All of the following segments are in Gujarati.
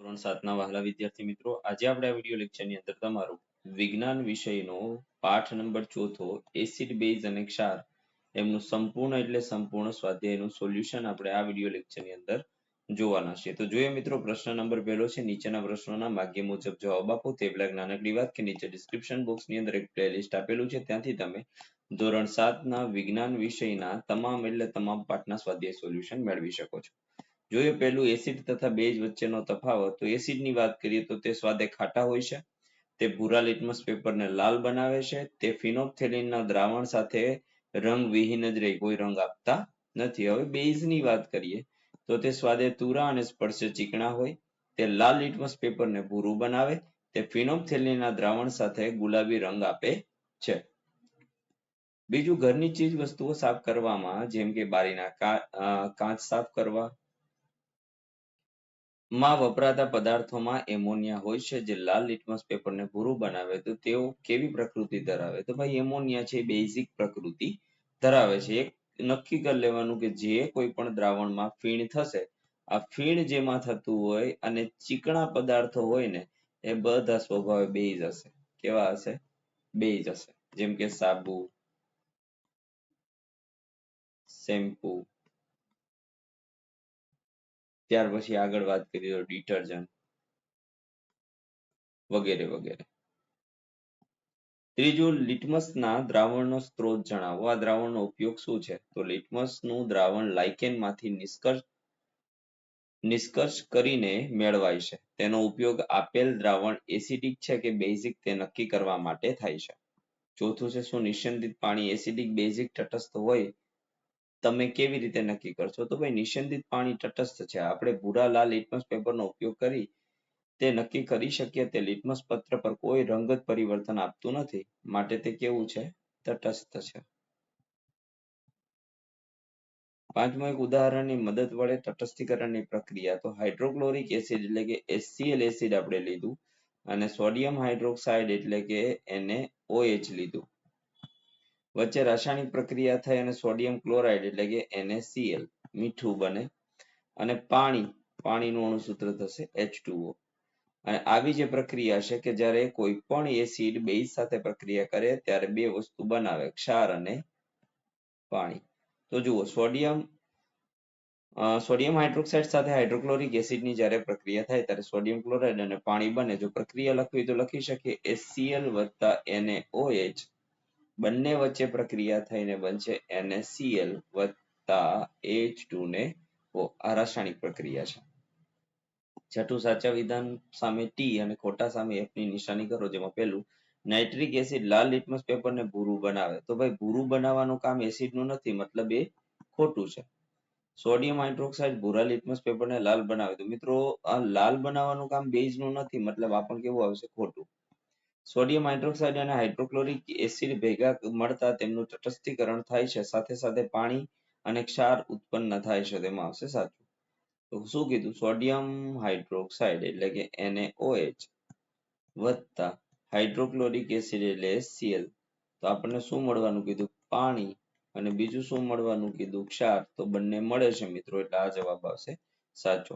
ધોરણ સાતના વહાલા વિદ્યાર્થી મિત્રો, આજે આપણે આ વીડિયો લેક્ચરની અંદર તમારું વિજ્ઞાન વિષયનો પાઠ નંબર ચોથો એસિડ બેઝ અને ક્ષાર, એમનું સંપૂર્ણ એટલે સંપૂર્ણ સ્વાધ્યાયનું સોલ્યુશન આપણે આ વીડિયો લેક્ચરની અંદર જોવાના છે. તો જોઈએ મિત્રો, પ્રશ્ન નંબર પહેલો છે, નીચેના પ્રશ્નોના માગ્ય મુજબ જવાબ આપો. તે પહેલા નાનકડી વાત કે નીચે ડિસ્ક્રિપ્શન બોક્સની અંદર એક પ્લેલિસ્ટ આપેલું છે. ત્યાંથી તમે ધોરણ સાતના વિજ્ઞાન વિષયના તમામ એટલે તમામ પાઠના સ્વાધ્યાય સોલ્યુશન મેળવી શકો છો. જોઈએ પહેલું એસિડ તથા બેઝ વચ્ચેનો તફાવત, તો એસિડની વાત કરીએ તો તે સ્વાદે ખાટા હોય છે. તે ભૂરા લિટમસ પેપરને લાલ બનાવે છે. તે ફિનોપ્થેલિનના દ્રાવણ સાથે રંગ વિહીન જ રહે, કોઈ રંગ આપતા નથી. હવે બેઝની વાત કરીએ, તો તે સ્વાદે તુરા અને સ્પર્શે ચીકણા હોય. તે લાલ લિટમસ પેપરને ભૂરું બનાવે. તે ફિનોપ્થેલિનના દ્રાવણ સાથે ગુલાબી રંગ આપે છે. બીજું ઘરની ચીજ વસ્તુઓ સાફ કરવામાં, જેમ કે બારીના કાચ સાફ કરવા માં વપરાતા પદાર્થોમાં એમોનિયા હોય છે, જે લાલ લિટમસ પેપરને ભૂરું બનાવે તો તેઓ કેવી પ્રકૃતિ ધરાવે? તો ભાઈ એમોનિયા છે બેઝિક પ્રકૃતિ ધરાવે છે. એક નક્કી કરી લેવાનું કે જે કોઈ પણ દ્રાવણમાં ફીણ થશે, આ ફીણ જેમાં થતું હોય અને ચીકણા પદાર્થો હોય ને, એ બધા સ્વભાવે બેઝ હશે. કેવા હશે? બેઝ હશે. જેમ કે સાબુ, શેમ્પુ ત્યાર પછી આગળ વાત કરીએ તો ડિટર્જન્ટ વગેરે વગેરે. ત્રીજું લિટમસના દ્રાવણનો સ્ત્રોત જણાવો. આ દ્રાવણનો ઉપયોગ શું છે? તો લિટમસનું દ્રાવણ લાઇકેનમાંથી નિષ્કર્ષ નિષ્કર્ષ કરીને મેળવાય છે. તેનો ઉપયોગ આપેલ દ્રાવણ એસિડિક છે કે બેઝિક તે નક્કી કરવા માટે થાય છે. ચોથું છે શું? નિસ્યંદિત પાણી એસિડિક બેઝિક તટસ્થ હોય તમે કેવી રીતે નક્કી કરશો? તો ભાઈ નિસ્યંદિત પાણી તટસ્થ છે. આપણે ભૂરા, લાલ લિટમસ પેપરનો ઉપયોગ કરી તે નક્કી કરી શકીએ તે લિટમસ પત્ર પર કોઈ રંગત પરિવર્તન આપતું નથી. માટે તે કેવું છે? તટસ્થ છે. પાંચમું એક ઉદાહરણની મદદ વડે તટસ્થીકરણની પ્રક્રિયા. તો હાઇડ્રોક્લોરિક એસિડ એટલે કે HCl એસિડ આપણે લીધું અને સોડિયમ હાઇડ્રોક્સાઇડ એટલે કે એને ઓએચ લીધું. વચ્ચે રાસાયણિક પ્રક્રિયા થઈ અને સોડિયમ ક્લોરાઇડ એટલે કે NaCl મીઠું બને અને પાણી, પાણીનું અણુસૂત્ર થશે H2O અને આવી જે પ્રક્રિયા છે કે જ્યારે કોઈ પણ એસિડ બેઝ સાથે પ્રક્રિયા કરે ત્યારે બે વસ્તુ બનાવે, ક્ષાર અને પાણી. તો જુઓ, સોડિયમ સોડિયમ હાઇડ્રોક્સાઇડ સાથે હાઇડ્રોક્લોરિક એસિડની જ્યારે પ્રક્રિયા થાય ત્યારે સોડિયમ ક્લોરાઇડ અને પાણી બને. જો પ્રક્રિયા લખવી તો લખી શકીએ HCl વત્તા NaOH બંને વચ્ચે પ્રક્રિયા થઈને બનશે NaCl વત્તા H2 ને ઓ. આ રાસાયણિક પ્રક્રિયા છે. છઠ્ઠું સાચા વિધાન સામે T અને ખોટા સામે F ની નિશાની કરો જેમાં પહેલું, નાઇટ્રિક એસિડ લાલ લિટમસ પેપરને ભૂરું બનાવે. તો ભાઈ ભૂરું બનાવવાનું કામ એસિડનું નથી, મતલબ એ ખોટું છે. સોડિયમ હાઇડ્રોક્સાઇડ ભૂરા લિટમસ પેપરને લાલ બનાવે. તો મિત્રો, આ લાલ બનાવવાનું કામ બેઝનું નથી, મતલબ આ પણ કેવું આવશે? ખોટું. સોડિયમ હાઇડ્રોક્સાઇડ અને હાઇડ્રોક્લોરિક એસિડ ભેગા મળતા તેમનું તટસ્થીકરણ થાય છે. સાથે સાથે પાણી અને ક્ષાર ઉત્પન્ન થાય છે. તેમાં આવશે સાચું. તો શું કીધું? સોડિયમ હાઇડ્રોક્સાઇડ એટલે કે NaOH વત્તા હાઇડ્રોક્લોરિક એસિડ એટલે HCl તો આપણને શું મળવાનું કીધું? પાણી. અને બીજું શું મળવાનું કીધું? ક્ષાર. તો બંને મળે છે મિત્રો, એટલે આ જવાબ આવશે સાચો.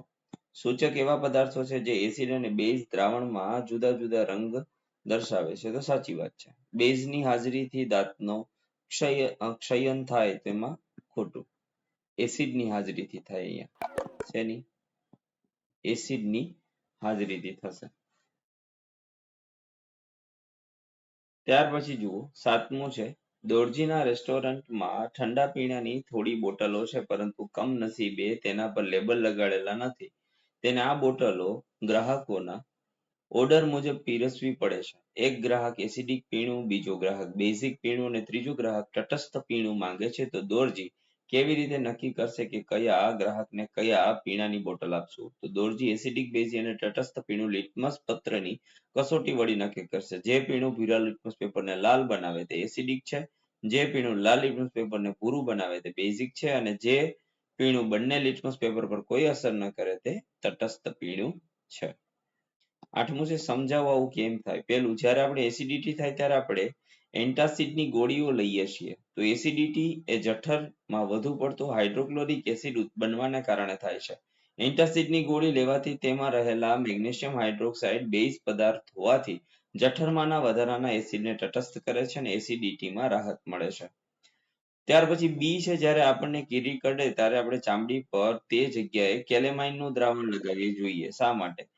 સૂચક એવા પદાર્થો છે જે એસિડ અને બેઝ દ્રાવણમાં જુદા જુદા રંગ દર્શાવે છે. તો સાચી વાત છે. બેઝની હાજરીથી દાંતનો ક્ષય ક્ષયન થાય તેમાં ખોટું. એસિડની હાજરીથી થાય અહીંયા. શેની એસિડની હાજરીથી થશે. ત્યાર પછી જુઓ, સાતમું છે. દોરજીના રેસ્ટોરન્ટમાં ઠંડા પીણાની થોડી બોટલો છે, પરંતુ કમનસીબે તેના પર લેબલ લગાડેલા નથી. તેને આ બોટલો ગ્રાહકોના ઓર્ડર મુજબ પીરસવી પડે છે. એક ગ્રાહક એસિડિક પીણું, બીજો ગ્રાહક બેઝિક પીણું અને ત્રીજો ગ્રાહક તટસ્થ પીણું માંગે છે. તો દોરજી, કેવી રીતે નક્કી કરશે કે કયા ગ્રાહકને કયા પીણાની બોટલ આપશું? તો દોરજી એસિડિક બેઝી અને તટસ્થ પીણું લિટમસ પત્રની કસોટી વળી નક્કી કરશે. જે પીણું ભૂરા લિટમસ પેપરને લાલ બનાવે તે એસિડિક છે. જે પીણું લાલ લિટમસ પેપરને ભૂરું બનાવે તે બેઝિક છે. અને જે પીણું બંને લિટમસ પેપર પર કોઈ અસર ન કરે તે તટસ્થ પીણું છે. આઠમું છે, સમજાવવા આવું કેમ થાય? પેલું જ્યારે આપણે એસિડિટી થાય ત્યારે આપણે એન્ટાસિડની ગોળીઓ લઈએ છીએ. તો એસિડિટી એ જઠરમાં વધુ પડતો હાઇડ્રોક્લોરિક એસિડ બનવાના કારણે થાય છે. એન્ટાસિડની ગોળી લેવાથી તેમાં રહેલા મેગ્નેશિયમ હાઇડ્રોક્સાઇડ બેઝ પદાર્થ હોવાથી જઠરમાંના વધારાના એસિડને તટસ્થ કરે છે અને એસિડિટીમાં રાહત મળે છે. ત્યાર પછી બી છે, જ્યારે આપણને કીડી કરડે ત્યારે આપણે ચામડી પર તે જગ્યાએ કેલેમાઇનનું દ્રાવણ લગાવવું જોઈએ. શા માટે?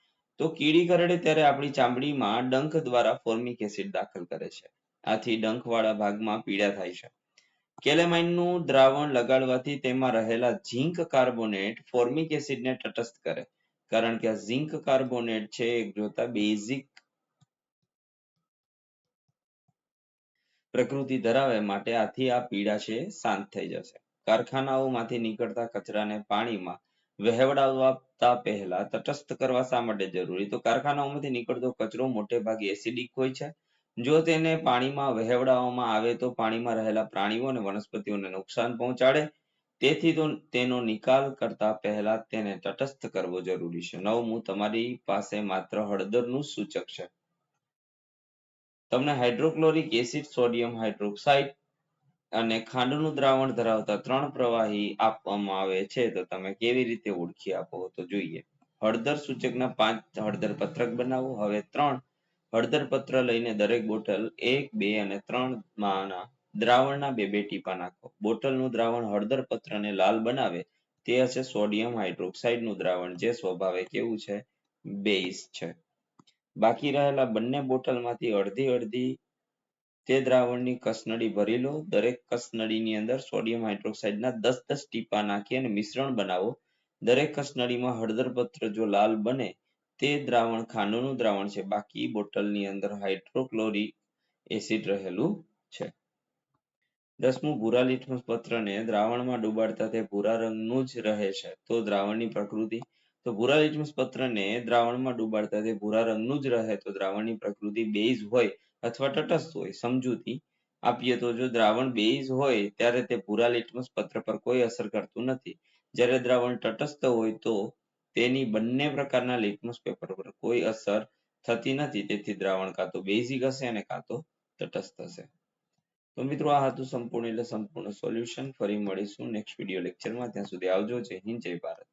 તો કીડી કરડે ત્યારે આપણી ચામડીમાં ડંખ દ્વારા ફોર્મિક એસિડ દાખલ કરે છે. આથી ડંખવાળા ભાગમાં પીડા થાય છે. કેલેમાઇનનું દ્રાવણ લગાડવાથી તેમાં રહેલા ઝીંક કાર્બોનેટ ફોર્મિક એસિડને તટસ્થ કરે, કારણ કે આ ઝીંક કાર્બોનેટ છે એક જોતા બેઝિક પ્રકૃતિ ધરાવે માટે આથી આ પીડા છે, શાંત થઈ જશે. કારખાનાઓમાંથી નીકળતા કચરાને પાણીમાં વહેવડાવતા પહેલા તટસ્થ કરવા શા માટે જરૂરી? તો કારખાનાઓમાંથી નીકળતો કચરો મોટે ભાગે એસિડિક હોય છે. જો તેને પાણીમાં વહેવડાવવામાં આવે તો પાણીમાં રહેલા પ્રાણીઓ અને વનસ્પતિઓને નુકસાન પહોંચાડે. તેથી તો તેનો નિકાલ કરતા પહેલા તેને તટસ્થ કરવો જરૂરી છે. નવમું તમારી પાસે માત્ર હળદરનું સૂચક છે. તમને હાઇડ્રોક્લોરિક એસિડ સોડિયમ હાઇડ્રોક્સાઇડ અને ખાંડનું દ્રાવણ ધરાવતા ત્રણ પ્રવાહી આપવામાં આવે છે. તો તમે કેવી રીતે ઓળખી આપો તો જોઈએ. હળદર સૂચકના પાંચ હળદર પત્રક બનાવો. હવે ત્રણ હળદર પત્ર લઈને દરેક બોટલ એક, બે અને ત્રણ માના દ્રાવણના બે બે ટીપા નાખો. બોટલનું દ્રાવણ હળદર પત્રને લાલ બનાવે તે હશે સોડિયમ હાઇડ્રોક્સાઇડનું દ્રાવણ, જે સ્વભાવે કેવું છે, બેઝ છે. બાકી રહેલા બંને બોટલમાંથી અડધી અડધી તે દ્રાવણની કસનળી ભરી લો દરેક કસનળીની અંદર સોડિયમ હાઇડ્રોક્સાઇડના દસ દસ ટીપા નાખી અને મિશ્રણ બનાવો. દરેક કસનળીમાં હળદર પત્ર જો લાલ બને, તે દ્રાવણ ખાંડનું દ્રાવણ છે. બાકી બોટલની અંદર હાઇડ્રોક્લોરિક એસિડ રહેલું છે. દસમું, ભૂરા લિટમસ પત્રને દ્રાવણમાં ડુબાડતા તે ભૂરા રંગનું જ રહે છે. તો દ્રાવણની પ્રકૃતિ તો ભૂરા લિટમસ પત્રને દ્રાવણમાં ડુબાડતા તે ભૂરા રંગનું જ રહે. તો દ્રાવણની પ્રકૃતિ બેઝ હોય અથવા તટસ્થ હોય. સમજૂતી આપીએ તો જો દ્રાવણ બેઝ હોય ત્યારે તે ભૂરા લિટમસ પત્ર પર કોઈ અસર કરતું નથી. જ્યારે દ્રાવણ તટસ્થ હોય તો તેની બંને પ્રકારના લિટમસ પેપર પર કોઈ અસર થતી નથી. તેથી દ્રાવણ કાં તો બેઝિક હશે અને કાં તો તટસ્થ હશે. તો મિત્રો આ હતું સંપૂર્ણ એટલે સંપૂર્ણ સોલ્યુશન. ફરી મળીશું નેક્સ્ટ વીડિયો લેક્ચરમાં. ત્યાં સુધી આવજો. જય હિન્દ, જય ભારત.